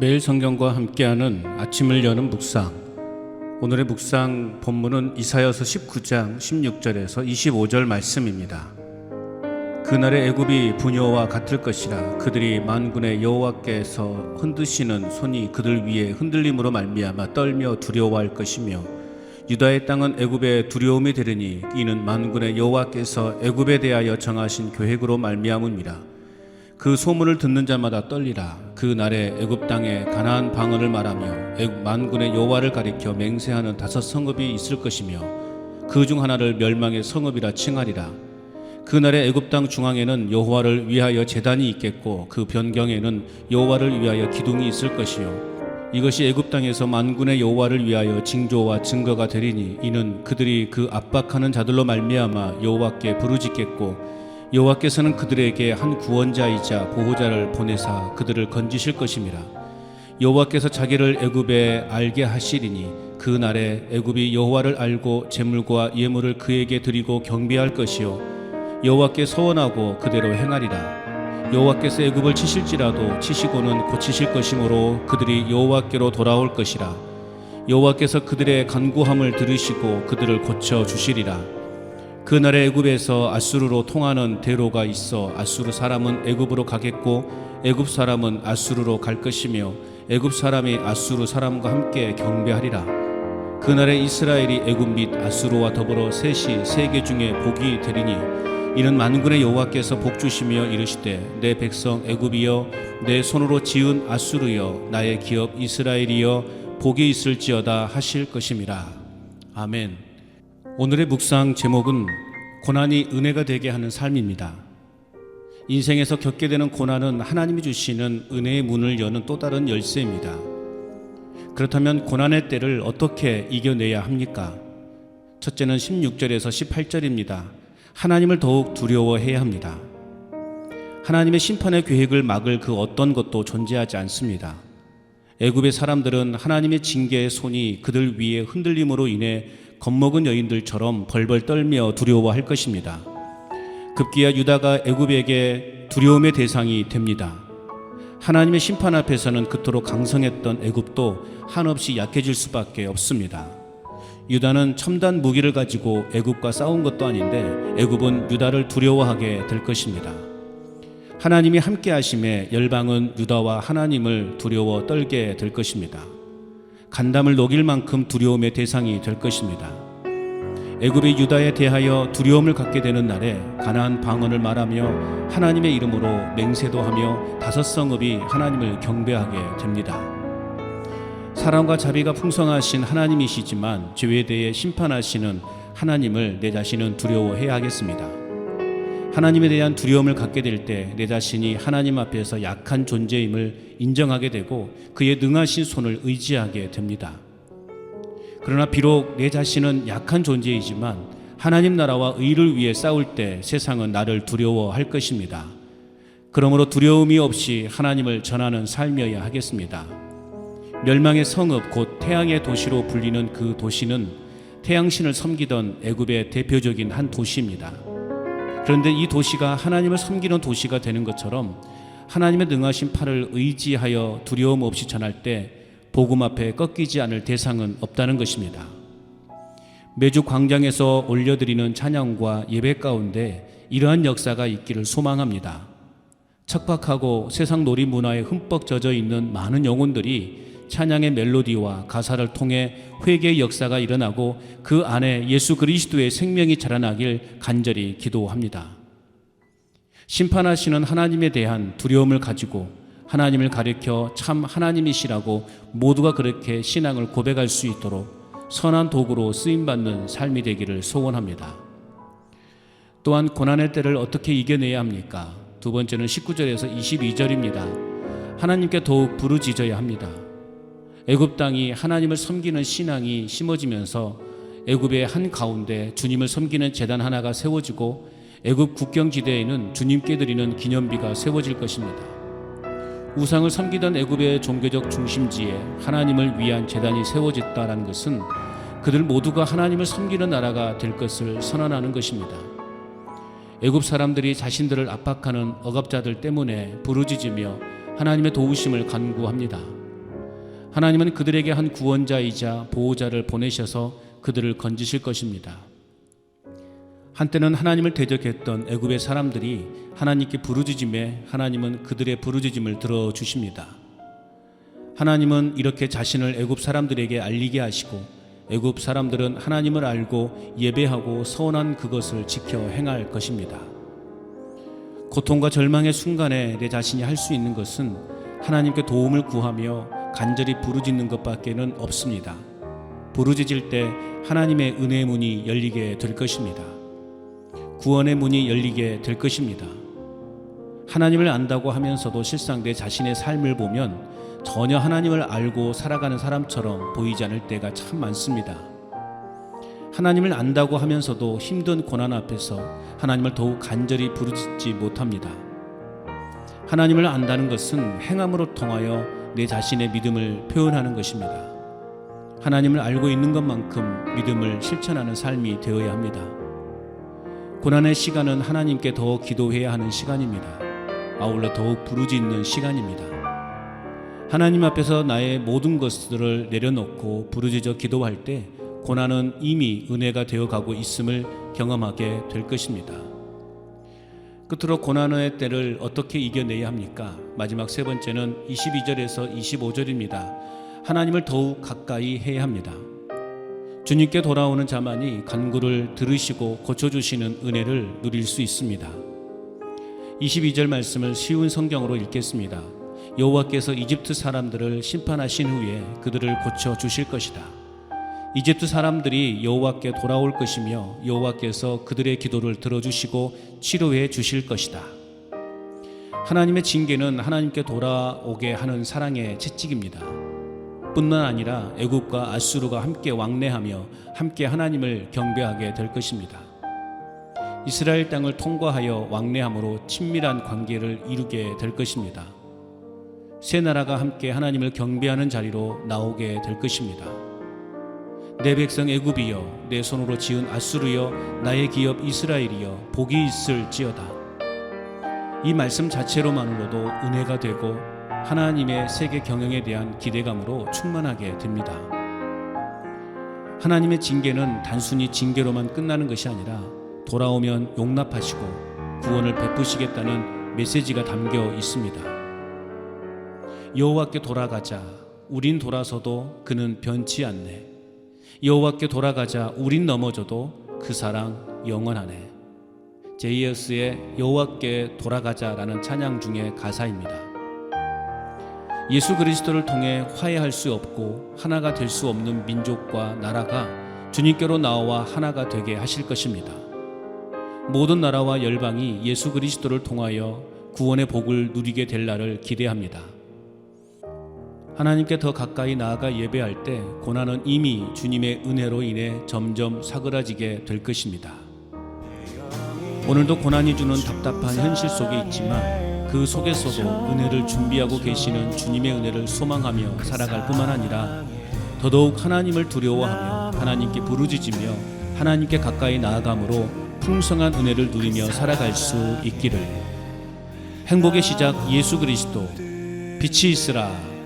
매일 성경과 함께하는 아침을 여는 묵상. 오늘의 묵상 본문은 이사여서 19장 16절에서 25절 말씀입니다. 그날의 애굽이 분요와 같을 것이라 그들이 만군의 여호와께서 흔드시는 손이 그들 위에 흔들림으로 말미암아 떨며 두려워할 것이며 유다의 땅은 애굽의 두려움이 되리니 이는 만군의 여호와께서 애굽에 대하여 정하신 계획으로 말미암음이라 그 소문을 듣는 자마다 떨리라. 그 날에 애굽 땅에 가나안 방언을 말하며 애굽 만군의 여호와를 가리켜 맹세하는 다섯 성읍이 있을 것이며 그 중 하나를 멸망의 성읍이라 칭하리라. 그 날에 애굽 땅 중앙에는 여호와를 위하여 제단이 있겠고 그 변경에는 여호와를 위하여 기둥이 있을 것이요. 이것이 애굽 땅에서 만군의 여호와를 위하여 징조와 증거가 되리니 이는 그들이 그 압박하는 자들로 말미암아 여호와께 부르짖겠고 여호와께서는 그들에게 한 구원자이자 보호자를 보내사 그들을 건지실 것임이라 여호와께서 자기를 애굽에 알게 하시리니 그 날에 애굽이 여호와를 알고 재물과 예물을 그에게 드리고 경배할 것이요 여호와께 서원하고 그대로 행하리라. 여호와께서 애굽을 치실지라도 치시고는 고치실 것이므로 그들이 여호와께로 돌아올 것이라. 여호와께서 그들의 간구함을 들으시고 그들을 고쳐 주시리라 그날에 애굽에서 아수르로 통하는 대로가 있어 아수르 사람은 애굽으로 가겠고 애굽 사람은 아수르로 갈 것이며 애굽 사람이 아수르 사람과 함께 경배하리라 그날에 이스라엘이 애굽 및 아수르와 더불어 셋이 세계 중에 복이 되리니 이는 만군의 여호와께서 복 주시며 이르시되 내 백성 애굽이여 내 손으로 지은 아수르여 나의 기업 이스라엘이여 복이 있을지어다 하실 것임이라 아멘. 오늘의 묵상 제목은 고난이 은혜가 되게 하는 삶입니다. 인생에서 겪게 되는 고난은 하나님이 주시는 은혜의 문을 여는 또 다른 열쇠입니다. 그렇다면 고난의 때를 어떻게 이겨내야 합니까? 첫째는 16절에서 18절입니다. 하나님을 더욱 두려워해야 합니다. 하나님의 심판의 계획을 막을 그 어떤 것도 존재하지 않습니다. 애굽의 사람들은 하나님의 징계의 손이 그들 위에 흔들림으로 인해 겁먹은 여인들처럼 벌벌 떨며 두려워할 것입니다. 급기야 유다가 애굽에게 두려움의 대상이 됩니다. 하나님의 심판 앞에서는 그토록 강성했던 애굽도 한없이 약해질 수밖에 없습니다. 유다는 첨단 무기를 가지고 애굽과 싸운 것도 아닌데 애굽은 유다를 두려워하게 될 것입니다. 하나님이 함께 하심에 열방은 유다와 하나님을 두려워 떨게 될 것입니다. 간담을 녹일 만큼 두려움의 대상이 될 것입니다. 애굽이 유다에 대하여 두려움을 갖게 되는 날에 가나안 방언을 말하며 하나님의 이름으로 맹세도 하며 다섯 성읍이 하나님을 경배하게 됩니다. 사랑과 자비가 풍성하신 하나님이시지만 죄에 대해 심판하시는 하나님을 내 자신은 두려워해야 하겠습니다. 하나님에 대한 두려움을 갖게 될 때 내 자신이 하나님 앞에서 약한 존재임을 인정하게 되고 그의 능하신 손을 의지하게 됩니다. 그러나 비록 내 자신은 약한 존재이지만 하나님 나라와 의를 위해 싸울 때 세상은 나를 두려워할 것입니다. 그러므로 두려움이 없이 하나님을 전하는 삶이어야 하겠습니다. 멸망의 성읍 곧 태양의 도시로 불리는 그 도시는 태양신을 섬기던 애굽의 대표적인 한 도시입니다. 그런데 이 도시가 하나님을 섬기는 도시가 되는 것처럼 하나님의 능하신 팔을 의지하여 두려움 없이 전할 때 복음 앞에 꺾이지 않을 대상은 없다는 것입니다. 매주 광장에서 올려드리는 찬양과 예배 가운데 이러한 역사가 있기를 소망합니다. 척박하고 세상 놀이 문화에 흠뻑 젖어 있는 많은 영혼들이 찬양의 멜로디와 가사를 통해 회개의 역사가 일어나고 그 안에 예수 그리스도의 생명이 자라나길 간절히 기도합니다. 심판하시는 하나님에 대한 두려움을 가지고 하나님을 가리켜 참 하나님이시라고 모두가 그렇게 신앙을 고백할 수 있도록 선한 도구로 쓰임받는 삶이 되기를 소원합니다. 또한 고난의 때를 어떻게 이겨내야 합니까? 두 번째는 19절에서 22절입니다. 하나님께 더욱 부르짖어야 합니다. 애굽 땅이 하나님을 섬기는 신앙이 심어지면서 애굽의 한 가운데 주님을 섬기는 제단 하나가 세워지고 애굽 국경 지대에는 주님께 드리는 기념비가 세워질 것입니다. 우상을 섬기던 애굽의 종교적 중심지에 하나님을 위한 제단이 세워졌다는 것은 그들 모두가 하나님을 섬기는 나라가 될 것을 선언하는 것입니다. 애굽 사람들이 자신들을 압박하는 억압자들 때문에 부르짖으며 하나님의 도우심을 간구합니다. 하나님은 그들에게 한 구원자이자 보호자를 보내셔서 그들을 건지실 것입니다. 한때는 하나님을 대적했던 애굽의 사람들이 하나님께 부르짖음에 하나님은 그들의 부르짖음을 들어 주십니다. 하나님은 이렇게 자신을 애굽 사람들에게 알리게 하시고 애굽 사람들은 하나님을 알고 예배하고 서원한 그것을 지켜 행할 것입니다. 고통과 절망의 순간에 내 자신이 할 수 있는 것은 하나님께 도움을 구하며 간절히 부르짖는 것밖에는 없습니다. 부르짖을 때 하나님의 은혜의 문이 열리게 될 것입니다. 구원의 문이 열리게 될 것입니다. 하나님을 안다고 하면서도 실상 내 자신의 삶을 보면 전혀 하나님을 알고 살아가는 사람처럼 보이지 않을 때가 참 많습니다. 하나님을 안다고 하면서도 힘든 고난 앞에서 하나님을 더욱 간절히 부르짖지 못합니다. 하나님을 안다는 것은 행함으로 통하여 내 자신의 믿음을 표현하는 것입니다. 하나님을 알고 있는 것만큼 믿음을 실천하는 삶이 되어야 합니다. 고난의 시간은 하나님께 더 기도해야 하는 시간입니다. 아울러 더욱 부르짖는 시간입니다. 하나님 앞에서 나의 모든 것들을 내려놓고 부르짖어 기도할 때 고난은 이미 은혜가 되어 가고 있음을 경험하게 될 것입니다. 끝으로 고난의 때를 어떻게 이겨내야 합니까? 마지막 세 번째는 22절에서 25절입니다. 하나님을 더욱 가까이 해야 합니다. 주님께 돌아오는 자만이 간구를 들으시고 고쳐주시는 은혜를 누릴 수 있습니다. 22절 말씀을 쉬운 성경으로 읽겠습니다. 여호와께서 이집트 사람들을 심판하신 후에 그들을 고쳐 주실 것이다. 이집트 사람들이 여호와께 돌아올 것이며 여호와께서 그들의 기도를 들어주시고 치료해 주실 것이다. 하나님의 징계는 하나님께 돌아오게 하는 사랑의 채찍입니다. 뿐만 아니라 애굽과 아수르가 함께 왕래하며 함께 하나님을 경배하게 될 것입니다. 이스라엘 땅을 통과하여 왕래함으로 친밀한 관계를 이루게 될 것입니다. 세 나라가 함께 하나님을 경배하는 자리로 나오게 될 것입니다. 내 백성 애굽이여 내 손으로 지은 아수르여 나의 기업 이스라엘이여 복이 있을지어다. 이 말씀 자체로만으로도 은혜가 되고 하나님의 세계 경영에 대한 기대감으로 충만하게 됩니다. 하나님의 징계는 단순히 징계로만 끝나는 것이 아니라 돌아오면 용납하시고 구원을 베푸시겠다는 메시지가 담겨 있습니다. 여호와께 돌아가자. 우린 돌아서도 그는 변치 않네. 여호와께 돌아가자. 우린 넘어져도 그 사랑 영원하네. 제이어스의 여호와께 돌아가자라는 찬양 중의 가사입니다. 예수 그리스도를 통해 화해할 수 없고 하나가 될 수 없는 민족과 나라가 주님께로 나와 하나가 되게 하실 것입니다. 모든 나라와 열방이 예수 그리스도를 통하여 구원의 복을 누리게 될 날을 기대합니다. 하나님께 더 가까이 나아가 예배할 때 고난은 이미 주님의 은혜로 인해 점점 사그라지게 될 것입니다. 오늘도 고난이 주는 답답한 현실 속에 있지만 그 속에서도 은혜를 준비하고 계시는 주님의 은혜를 소망하며 살아갈 뿐만 아니라 더더욱 하나님을 두려워하며 하나님께 부르짖으며 하나님께 가까이 나아감으로 풍성한 은혜를 누리며 살아갈 수 있기를. 행복의 시작 예수 그리스도. 빛이 있으라